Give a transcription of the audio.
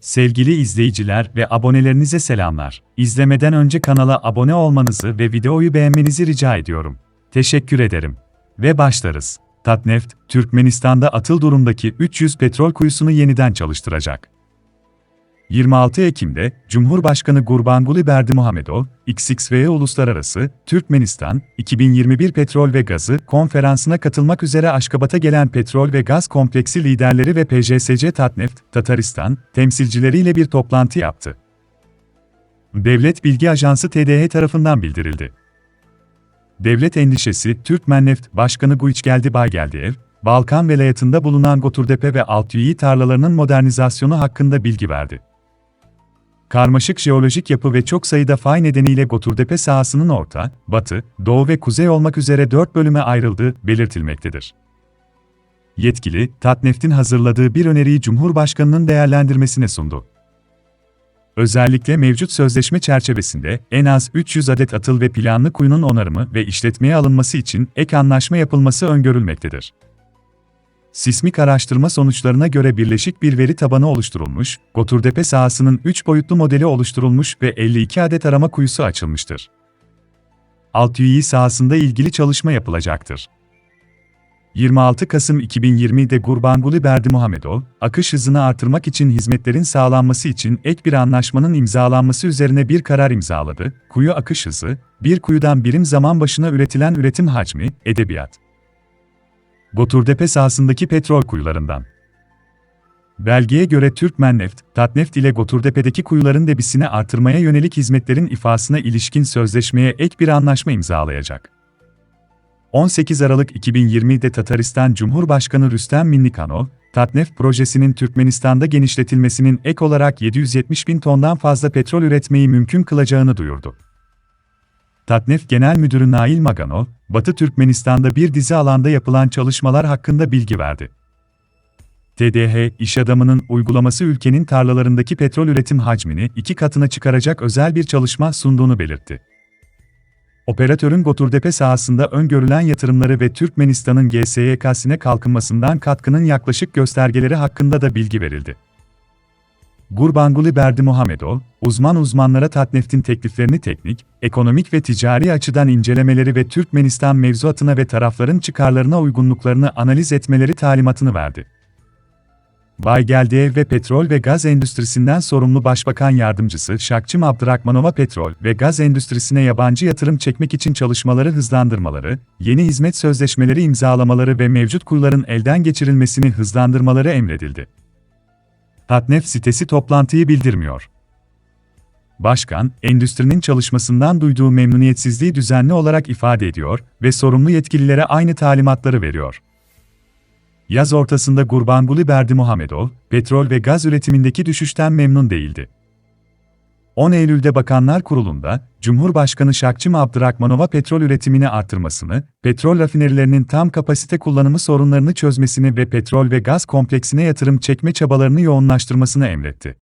Sevgili izleyiciler ve abonelerinize selamlar. İzlemeden önce kanala abone olmanızı ve videoyu beğenmenizi rica ediyorum. Teşekkür ederim. Ve başlarız. Tatneft, Türkmenistan'da atıl durumdaki 300 petrol kuyusunu yeniden çalıştıracak. 26 Ekim'de Cumhurbaşkanı Gurbanguly Berdimuhamedov, XXV Uluslararası Türkmenistan 2021 Petrol ve Gazı konferansına katılmak üzere Aşkabat'a gelen petrol ve gaz kompleksi liderleri ve PJSC Tatneft, Tataristan temsilcileriyle bir toplantı yaptı. Devlet Bilgi Ajansı TDH tarafından bildirildi. Devlet endişesi Türkmenneft Başkanı Guiçgeldi Baygeldiyev, Balkan velayetinde bulunan Goturdepe ve Altüyi tarlalarının modernizasyonu hakkında bilgi verdi. Karmaşık jeolojik yapı ve çok sayıda fay nedeniyle Goturdepe sahasının orta, batı, doğu ve kuzey olmak üzere dört bölüme ayrıldığı belirtilmektedir. Yetkili, Tatneft'in hazırladığı bir öneriyi Cumhurbaşkanı'nın değerlendirmesine sundu. Özellikle mevcut sözleşme çerçevesinde en az 300 adet atıl ve planlı kuyunun onarımı ve işletmeye alınması için ek anlaşma yapılması öngörülmektedir. Sismik araştırma sonuçlarına göre birleşik bir veri tabanı oluşturulmuş, Goturdepe sahasının 3 boyutlu modeli oluşturulmuş ve 52 adet arama kuyusu açılmıştır. Altüyi sahasında ilgili çalışma yapılacaktır. 26 Kasım 2020'de Gurbanguly Berdimuhamedov, akış hızını artırmak için hizmetlerin sağlanması için ek bir anlaşmanın imzalanması üzerine bir karar imzaladı. Kuyu akış hızı, bir kuyudan birim zaman başına üretilen üretim hacmi, edebiyat. Goturdepe sahasındaki petrol kuyularından. Belgeye göre Türkmenneft, Tatneft ile Goturdepe'deki kuyuların debisini artırmaya yönelik hizmetlerin ifasına ilişkin sözleşmeye ek bir anlaşma imzalayacak. 18 Aralık 2020'de Tataristan Cumhurbaşkanı Rüstem Minnikanov, Tatneft projesinin Türkmenistan'da genişletilmesinin ek olarak 770 bin tondan fazla petrol üretmeyi mümkün kılacağını duyurdu. Tatneft Genel Müdürü Nail Maganov, Batı Türkmenistan'da bir dizi alanda yapılan çalışmalar hakkında bilgi verdi. TDH, iş adamının uygulaması ülkenin tarlalarındaki petrol üretim hacmini iki katına çıkaracak özel bir çalışma sunduğunu belirtti. Operatörün Goturdepe sahasında öngörülen yatırımları ve Türkmenistan'ın GSYK'sine kalkınmasından katkının yaklaşık göstergeleri hakkında da bilgi verildi. Gurbanguly Berdimuhamedov, uzman uzmanlara Tatneft'in tekliflerini teknik, ekonomik ve ticari açıdan incelemeleri ve Türkmenistan mevzuatına ve tarafların çıkarlarına uygunluklarını analiz etmeleri talimatını verdi. Baygeldiyev ve petrol ve gaz endüstrisinden sorumlu Başbakan Yardımcısı Şakçım Abdrakmanova petrol ve gaz endüstrisine yabancı yatırım çekmek için çalışmaları hızlandırmaları, yeni hizmet sözleşmeleri imzalamaları ve mevcut kurların elden geçirilmesini hızlandırmaları emredildi. Tatneft sitesi toplantıyı bildirmiyor. Başkan, endüstrinin çalışmasından duyduğu memnuniyetsizliği düzenli olarak ifade ediyor ve sorumlu yetkililere aynı talimatları veriyor. Yaz ortasında Gurbanguly Berdimuhamedov, petrol ve gaz üretimindeki düşüşten memnun değildi. 10 Eylül'de Bakanlar Kurulu'nda, Cumhurbaşkanı Şakçım Abdrakmanova petrol üretimini artırmasını, petrol rafinerilerinin tam kapasite kullanımı sorunlarını çözmesini ve petrol ve gaz kompleksine yatırım çekme çabalarını yoğunlaştırmasını emretti.